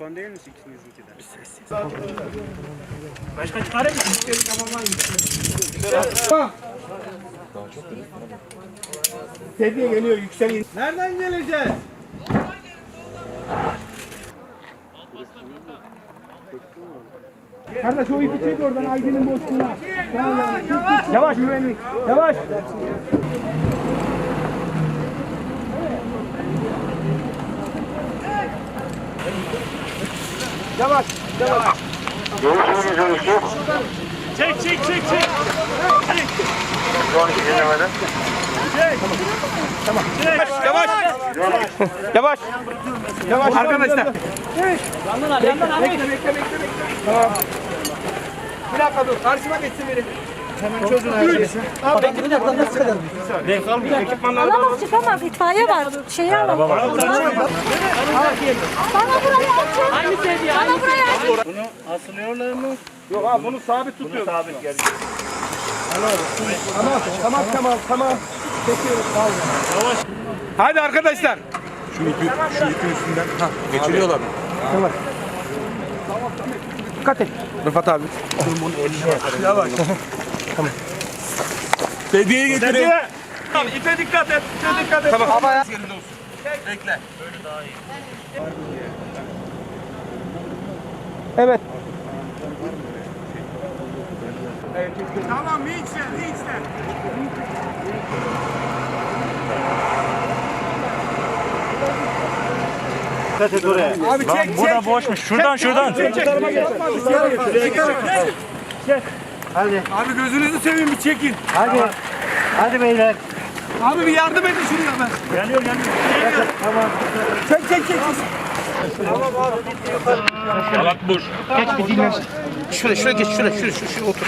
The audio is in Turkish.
Olan değil mi ikinizinki de? Başka çıkarır mı? Seviye geliyor yükseliyor. Nereden geleceğiz? Kardeş o ipi çek oradan Aydın'ın boşluğuna. Yavaş güvenlik. Yavaş. Yavaş. Yavaş. Çek çek çek çek. Yavaş. Yavaş. Yavaş arkadaşlar. Yandan al yandan al. Bekle bekle bekle bekle. Tamam. Bir dakika dur. Karşıma geçsin biri. Hemen çözün her şeyi. Abi bekle. Alamaz çıkamaz itfaiye var. Şeyi alalım. Bana burayı aç. Aynı seviye aynı Bana burayı aç. Bunu asılıyorlar mı? Yok abi bunu sabit tutuyoruz. Sabit geldi. Tamam tamam tamam tamam. Çekiyoruz. Tamam. Hadi arkadaşlar. Geçiriyorlar. Dikkat et. Rıfat abi. Dediği getirin. Tamam ipe dikkat et. İpe dikkat et. Tamam. Ama ya. Bekle. Evet. Tamam Vinçler, Vinçler. Abi çek, çek. Burada boşmuş. Şuradan şuradan. Abi gözünüzü seveyim bir çekin. Hadi. Hadi beyler. Abi bir yardım edin şuraya ben. Geliyor geliyor. Çek çek çek. Salak boş. Şuraya şuraya geç şuraya şuraya şuraya, şuraya otur.